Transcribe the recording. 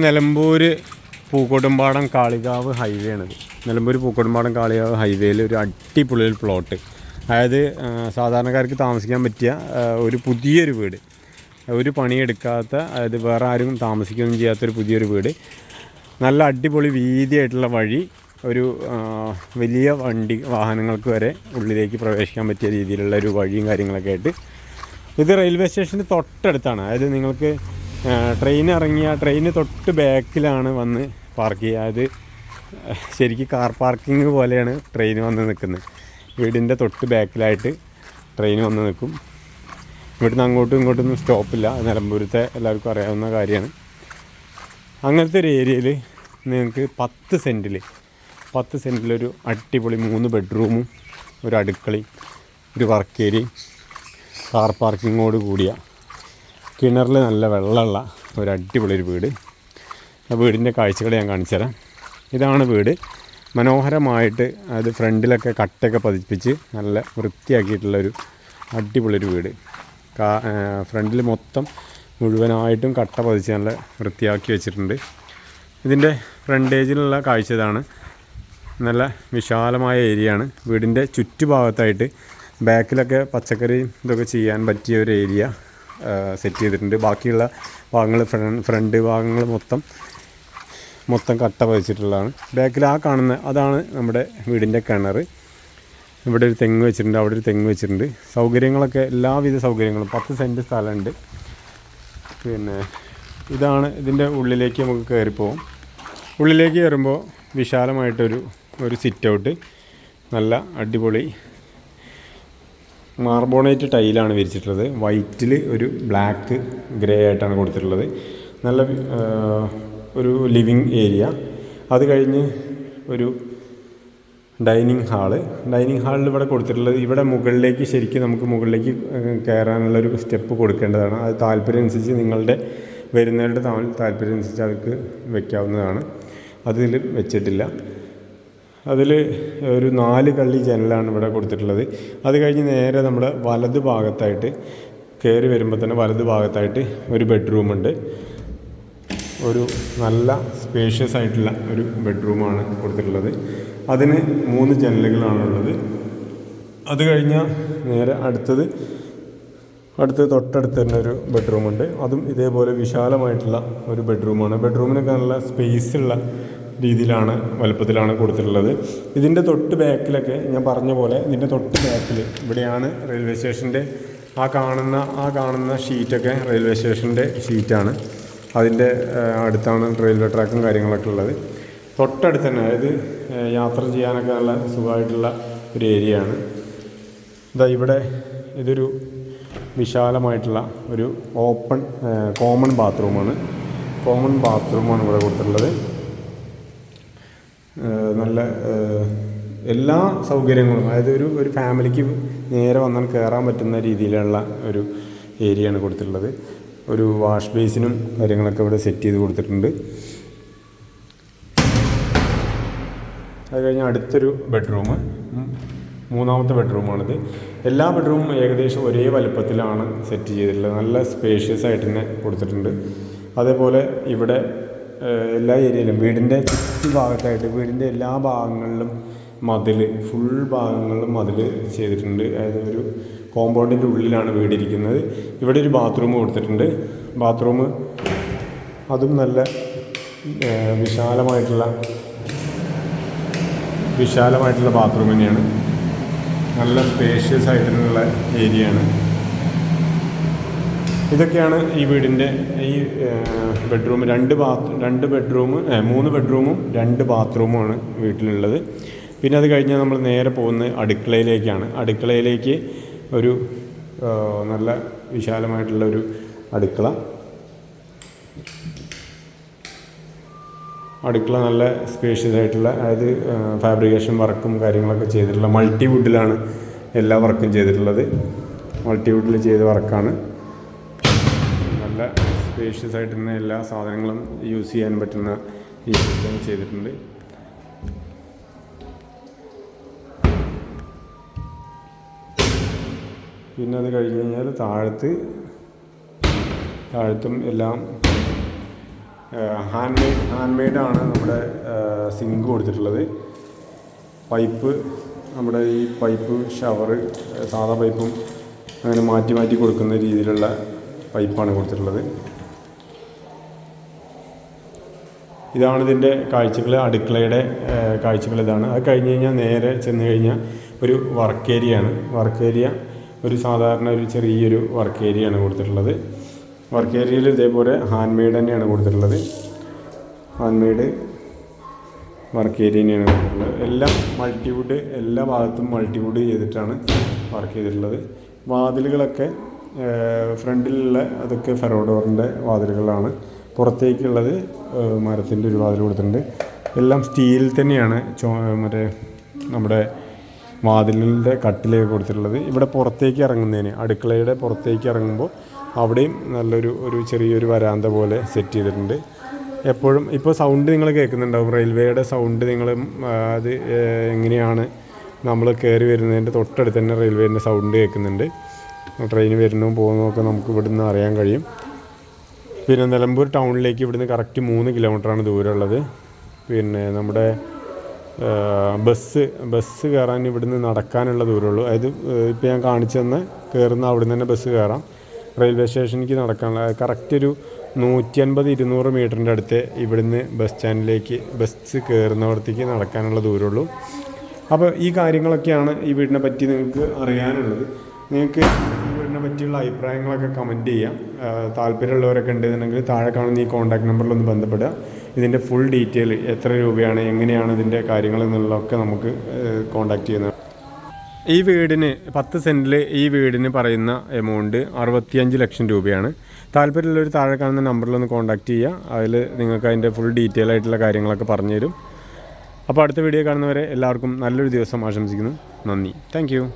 Nilambur Pookkottumpadam Kalikavu highway ആണിത്. നിലമ്പൂർ പൂക്കോട്ടുംപാടം കാളികാവ് ഹൈവേയിൽ ഒരു അടിപൊളിയിൽ പ്ലോട്ട് അതായത് സാധാരണക്കാർക്ക് താമസിക്കാൻ പറ്റിയ ഒരു പുതിയൊരു വീട്. ഒരു പണിയെടുക്കാത്ത അതായത് വേറെ ആരും താമസിക്കുകയൊന്നും ചെയ്യാത്തൊരു പുതിയൊരു വീട്. നല്ല അടിപൊളി വീതിയായിട്ടുള്ള വഴി ഒരു വലിയ വണ്ടി വാഹനങ്ങൾക്ക് വരെ ഉള്ളിലേക്ക് പ്രവേശിക്കാൻ പറ്റിയ രീതിയിലുള്ള ഒരു വഴിയും കാര്യങ്ങളൊക്കെ ആയിട്ട്. ഇത് റെയിൽവേ സ്റ്റേഷന് തൊട്ടടുത്താണ്. അതായത് നിങ്ങൾക്ക് ട്രെയിൻ ഇറങ്ങിയ ട്രെയിന് തൊട്ട് ബാക്കിലാണ് വന്ന് പാർക്ക് ചെയ്യുക. അത് ശരിക്കും കാർ പാർക്കിംഗ് പോലെയാണ് ട്രെയിൻ വന്ന് നിൽക്കുന്നത്. വീടിന്റെ തൊട്ട് ബാക്കിലായിട്ട് ട്രെയിൻ വന്ന് നിൽക്കും. ഇവിടുന്ന് അങ്ങോട്ടും ഇങ്ങോട്ടൊന്നും സ്റ്റോപ്പില്ല നിലമ്പൂരത്തെ എല്ലാവർക്കും അറിയാവുന്ന കാര്യമാണ്. അങ്ങനത്തെ ഒരു ഏരിയയിൽ നിങ്ങൾക്ക് പത്ത് സെന്റിൽ പത്ത് സെന്റിലൊരു അടിപൊളി മൂന്ന് ബെഡ്റൂമും ഒരു അടുക്കളയും ഒരു വർക്ക് ഏരിയയും കാർ പാർക്കിങ്ങോട് കൂടിയ കിണറിൽ നല്ല വെള്ളമുള്ള ഒരു അടിപൊളി ഒരു വീട്. ആ വീടിന്റെ കാഴ്ചകൾ ഞാൻ കാണിച്ചുതരാം. ഇതാണ് വീട്. മനോഹരമായിട്ട് അത് ഫ്രണ്ടിലൊക്കെ കട്ടയൊക്കെ പതിപ്പിച്ച് നല്ല വൃത്തിയാക്കിയിട്ടുള്ളൊരു അടിപൊളിയൊരു അടിപൊളി വീട്. കാ ഫ്രണ്ടിൽ മൊത്തം മുഴുവനായിട്ടും കട്ട പതിച്ച് നല്ല വൃത്തിയാക്കി വെച്ചിട്ടുണ്ട്. ഇതിന്റെ ഫ്രണ്ടേജിലുള്ള കാഴ്ച ഇതാണ്. നല്ല വിശാലമായ ഏരിയയാണ്. വീടിന്റെ ചുറ്റുഭാഗത്തായിട്ട് ബാക്കിലൊക്കെ പച്ചക്കറി ഇതൊക്കെ ചെയ്യാൻ പറ്റിയ ഒരു ഏരിയ. സെറ്റ് ചെയ്തിട്ടുണ്ട്. ബാക്കിയുള്ള ഭാഗങ്ങൾ ഫ്രണ്ട് ഭാഗങ്ങൾ മൊത്തം മൊത്തം കട്ട പതിച്ചിട്ടുള്ളതാണ്. ബാക്കിൽ ആ കാണുന്ന അതാണ് നമ്മുടെ വീടിന്റെ കിണർ ഇവിടെ ഒരു തെങ്ങ് വെച്ചിട്ടുണ്ട് അവിടെ ഒരു തെങ്ങ് വെച്ചിട്ടുണ്ട്. സൗകര്യങ്ങളൊക്കെ എല്ലാവിധ സൗകര്യങ്ങളും. പത്ത് സെന്റ് സ്ഥലമുണ്ട്. പിന്നെ ഇതാണ് ഇതിന്റെ ഉള്ളിലേക്ക് നമുക്ക് കയറിപ്പോവും ഉള്ളിലേക്ക് കയറുമ്പോൾ വിശാലമായിട്ടൊരു ഒരു സിറ്റ് ഔട്ട് നല്ല അടിപൊളി മാർബോണേറ്റ് ടൈലാണ് വിരിച്ചിട്ടുള്ളത്. വൈറ്റിൽ ഒരു ബ്ലാക്ക് ഗ്രേ ആയിട്ടാണ് കൊടുത്തിട്ടുള്ളത്. നല്ല ഒരു ലിവിങ് ഏരിയ. അത് കഴിഞ്ഞ് ഒരു ഡൈനിങ് ഹാൾ. ഡൈനിങ് ഹാളിൽ ഇവിടെ കൊടുത്തിട്ടുള്ളത് ഇവിടെ മുകളിലേക്ക് ശരിക്കും നമുക്ക് മുകളിലേക്ക് കയറാനുള്ളൊരു സ്റ്റെപ്പ് കൊടുക്കേണ്ടതാണ്. അത് താല്പര്യം അനുസരിച്ച് നിങ്ങളുടെ വരുന്നവരുടെ താല്പര്യം അനുസരിച്ച് അവർക്ക് വെക്കാവുന്നതാണ്. അതിൽ വെച്ചിട്ടില്ല. അതിൽ ഒരു നാല് കള്ളി ജനലാണ് ഇവിടെ കൊടുത്തിട്ടുള്ളത്. അത് കഴിഞ്ഞ് നേരെ നമ്മുടെ വലത് ഭാഗത്തായിട്ട് കയറി വരുമ്പോൾ തന്നെ വലത് ഭാഗത്തായിട്ട് ഒരു ബെഡ്റൂമുണ്ട് ഒരു നല്ല സ്പേഷ്യസ് ആയിട്ടുള്ള ഒരു ബെഡ്റൂമാണ് കൊടുത്തിട്ടുള്ളത്. അതിന് മൂന്ന് ജനലുകളാണുള്ളത്. അത് കഴിഞ്ഞാൽ നേരെ അടുത്തത് അടുത്ത് തൊട്ടടുത്ത് തന്നെ ഒരു ബെഡ്റൂമുണ്ട് അതും ഇതേപോലെ വിശാലമായിട്ടുള്ള ഒരു ബെഡ്റൂമാണ് ബെഡ്റൂമിനൊക്കെ നല്ല സ്പേസ് ഉള്ള രീതിയിലാണ് വലുപ്പത്തിലാണ് കൊടുത്തിട്ടുള്ളത്. ഇതിന്റെ തൊട്ട് ബാക്കിലൊക്കെ ഞാൻ പറഞ്ഞ പോലെ ഇതിന്റെ തൊട്ട് ബാക്കിൽ ഇവിടെയാണ് റെയിൽവേ സ്റ്റേഷന്റെ ആ കാണുന്ന ആ കാണുന്ന ഷീറ്റൊക്കെ റെയിൽവേ സ്റ്റേഷന്റെ ഷീറ്റാണ്. അതിന്റെ അടുത്താണ് റെയിൽവേ ട്രാക്കും കാര്യങ്ങളൊക്കെ ഉള്ളത്. തൊട്ടടുത്ത് തന്നെ അതായത് യാത്ര ചെയ്യാനൊക്കെ നല്ല സുഖമായിട്ടുള്ള ഒരു ഏരിയ ആണ് ഇതാ ഇവിടെ ഇതൊരു വിശാലമായിട്ടുള്ള ഒരു ഓപ്പൺ കോമൺ ബാത്റൂമാണ്. കോമൺ ബാത്റൂമാണ് ഇവിടെ കൊടുത്തിട്ടുള്ളത്. നല്ല എല്ലാ സൗകര്യങ്ങളും അതായത് ഒരു ഒരു ഫാമിലിക്ക് നേരെ വന്നാൽ കയറാൻ പറ്റുന്ന രീതിയിലുള്ള ഒരു ഏരിയയാണ് കൊടുത്തിട്ടുള്ളത്. ഒരു വാഷ് ബേസിനും കാര്യങ്ങളൊക്കെ ഇവിടെ സെറ്റ് ചെയ്ത് കൊടുത്തിട്ടുണ്ട്. അത് കഴിഞ്ഞ് അടുത്തൊരു ബെഡ്റൂം. മൂന്നാമത്തെ ബെഡ്റൂമാണിത്. എല്ലാ ബെഡ്റൂമും ഏകദേശം ഒരേ വലുപ്പത്തിലാണ് സെറ്റ് ചെയ്തിട്ടുള്ളത്. നല്ല സ്പേഷ്യസ് ആയിട്ട് തന്നെ കൊടുത്തിട്ടുണ്ട്. അതേപോലെ ഇവിടെ എല്ലാ ഏരിയയിലും വീടിന്റെ ചുറ്റു ഭാഗത്തായിട്ട് വീടിന്റെ എല്ലാ ഭാഗങ്ങളിലും മതിൽ ഫുൾ ഭാഗങ്ങളിലും മതിൽ ചെയ്തിട്ടുണ്ട്. അതായത് ഒരു കോമ്പൗണ്ടിന്റെ ഉള്ളിലാണ് വീടിരിക്കുന്നത് ഇവിടെ ഒരു ബാത്റൂം കൊടുത്തിട്ടുണ്ട്. ബാത്റൂം അതും നല്ല വിശാലമായിട്ടുള്ള വിശാലമായിട്ടുള്ള ബാത്റൂം തന്നെയാണ്. നല്ല സ്പേഷ്യസ് ആയിട്ടുള്ള ഏരിയയാണ്. ഇതൊക്കെയാണ് ഈ വീടിന്റെ ഈ ബെഡ്റൂം രണ്ട് ബാത്ത് രണ്ട് ബെഡ്റൂം മൂന്ന് ബെഡ്റൂമും രണ്ട് ബാത്റൂമുമാണ് വീട്ടിലുള്ളത്. പിന്നെ അത് കഴിഞ്ഞാൽ നമ്മൾ നേരെ പോകുന്നത് അടുക്കളയിലേക്കാണ്. അടുക്കളയിലേക്ക് ഒരു നല്ല വിശാലമായിട്ടുള്ള ഒരു അടുക്കള. അടുക്കള നല്ല സ്പേഷ്യസ് ആയിട്ടുള്ള അതായത് ഫാബ്രിക്കേഷൻ വർക്കും കാര്യങ്ങളൊക്കെ ചെയ്തിട്ടുള്ള മൾട്ടി വുഡിലാണ് എല്ലാ വർക്കും ചെയ്തിട്ടുള്ളത്. മൾട്ടി വുഡിൽ ചെയ്ത വർക്കാണ് നല്ല സ്പേഷ്യസ് ആയിട്ട് തന്നെ എല്ലാ സാധനങ്ങളും യൂസ് ചെയ്യാൻ പറ്റുന്ന ഈ സിസ്റ്റം ചെയ്തിട്ടുണ്ട്. പിന്നെ അത് കഴിഞ്ഞ് കഴിഞ്ഞാൽ താഴത്ത് താഴത്തും എല്ലാം ഹാൻഡ് മെയ്ഡ് ഹാൻഡ് മെയ്ഡാണ് നമ്മുടെ സിങ്ക് കൊടുത്തിട്ടുള്ളത്. പൈപ്പ് നമ്മുടെ ഈ പൈപ്പ് ഷവർ സാധാ പൈപ്പും അങ്ങനെ മാറ്റി മാറ്റി കൊടുക്കുന്ന രീതിയിലുള്ള പൈപ്പാണ് കൊടുത്തിട്ടുള്ളത്. ഇതാണ് ഇതിന്റെ കാഴ്ചകൾ അടുക്കളയുടെ കാഴ്ചകൾ ഇതാണ്. അത് കഴിഞ്ഞ് കഴിഞ്ഞാൽ നേരെ ചെന്ന് കഴിഞ്ഞാൽ ഒരു വർക്ക് ഏരിയ ആണ് വർക്ക് ഏരിയ ഒരു സാധാരണ ഒരു ചെറിയൊരു വർക്ക് ഏരിയ ആണ് കൊടുത്തിട്ടുള്ളത്. വർക്ക് ഏരിയയിൽ ഇതേപോലെ ഹാൻഡ് മെയ്ഡ് തന്നെയാണ് കൊടുത്തിട്ടുള്ളത്. ഹാൻഡ് മെയ്ഡ് വർക്ക് ഏരിയ തന്നെയാണ് കൊടുത്തിട്ടുള്ളത്. എല്ലാം മൾട്ടിവുഡ് എല്ലാ ഭാഗത്തും മൾട്ടിവുഡ് ചെയ്തിട്ടാണ് വർക്ക് ചെയ്തിട്ടുള്ളത്. വാതിലുകളൊക്കെ ഫ്രണ്ടിലുള്ള അതൊക്കെ ഫെറോഡോറിന്റെ വാതിലുകളാണ്. പുറത്തേക്കുള്ളത് മരത്തിന്റെ ഒരു വാതിൽ കൊടുത്തിട്ടുണ്ട്. എല്ലാം സ്റ്റീൽ തന്നെയാണ് ചോ മറ്റേ നമ്മുടെ വാതിലിന്റെ കട്ടിലേക്ക് കൊടുത്തിട്ടുള്ളത്. ഇവിടെ പുറത്തേക്ക് ഇറങ്ങുന്നതിന് അടുക്കളയുടെ പുറത്തേക്ക് ഇറങ്ങുമ്പോൾ അവിടെയും നല്ലൊരു ഒരു ചെറിയൊരു വരാന്ത പോലെ സെറ്റ് ചെയ്തിട്ടുണ്ട്. എപ്പോഴും ഇപ്പോൾ സൗണ്ട് നിങ്ങൾ കേൾക്കുന്നുണ്ടാവും. റെയിൽവേയുടെ സൗണ്ട് നിങ്ങൾ അത് എങ്ങനെയാണ് നമ്മൾ കയറി വരുന്നതിന്റെ തൊട്ടടുത്ത് തന്നെ റെയിൽവേന്റെ സൗണ്ട് കേൾക്കുന്നുണ്ട്. ട്രെയിൻ വരുന്നതും പോകുന്നതും ഒക്കെ നമുക്ക് ഇവിടുന്ന് അറിയാൻ കഴിയും. പിന്നെ നിലമ്പൂർ ടൗണിലേക്ക് ഇവിടുന്ന് കറക്റ്റ് മൂന്ന് കിലോമീറ്ററാണ് ദൂരമുള്ളത്. പിന്നെ നമ്മുടെ ബസ് ബസ് കയറാൻ ഇവിടുന്ന് നടക്കാനുള്ള ദൂരമുള്ളൂ. അതായത് ഇപ്പോൾ ഞാൻ കാണിച്ചു തന്നെ കയറുന്ന അവിടുന്ന് തന്നെ ബസ് കയറാം. റെയിൽവേ സ്റ്റേഷനിലേക്ക് നടക്കാനുള്ള കറക്റ്റ് ഒരു നൂറ്റി അൻപത് ഇരുന്നൂറ് മീറ്ററിന്റെ അടുത്ത് ഇവിടുന്ന് ബസ് സ്റ്റാൻഡിലേക്ക് ബസ് കയറുന്നവിടത്തേക്ക് നടക്കാനുള്ള ദൂരമുള്ളൂ. അപ്പോൾ ഈ കാര്യങ്ങളൊക്കെയാണ് ഈ വീടിനെ പറ്റി നിങ്ങൾക്ക് അറിയാനുള്ളത്. നിങ്ങൾക്ക് പറ്റിയുള്ള അഭിപ്രായങ്ങളൊക്കെ കമന്റ് ചെയ്യാം. താല്പര്യമുള്ളവരൊക്കെ ഉണ്ടെന്നുണ്ടെങ്കിൽ താഴെ കാണുന്ന ഈ കോൺടാക്ട് നമ്പറിലൊന്ന് ബന്ധപ്പെടുക. ഇതിന്റെ ഫുൾ ഡീറ്റെയിൽ എത്ര രൂപയാണ് എങ്ങനെയാണ് ഇതിന്റെ കാര്യങ്ങൾ എന്നുള്ളതൊക്കെ നമുക്ക് കോൺടാക്ട് ചെയ്യുന്നത് ഈ വീടിന് പത്ത് സെന്റിൽ ഈ വീടിന് പറയുന്ന എമൗണ്ട് അറുപത്തിയഞ്ച് ലക്ഷം രൂപയാണ്. താല്പര്യമുള്ളവർ താഴെ കാണുന്ന നമ്പറിലൊന്ന് കോൺടാക്ട് ചെയ്യുക. അതിൽ നിങ്ങൾക്ക് അതിന്റെ ഫുൾ ഡീറ്റെയിൽ ആയിട്ടുള്ള കാര്യങ്ങളൊക്കെ പറഞ്ഞുതരും. അപ്പോൾ അടുത്ത വീഡിയോ കാണുന്നവരെ എല്ലാവർക്കും നല്ലൊരു ദിവസം ആശംസിക്കുന്നു. നന്ദി. താങ്ക്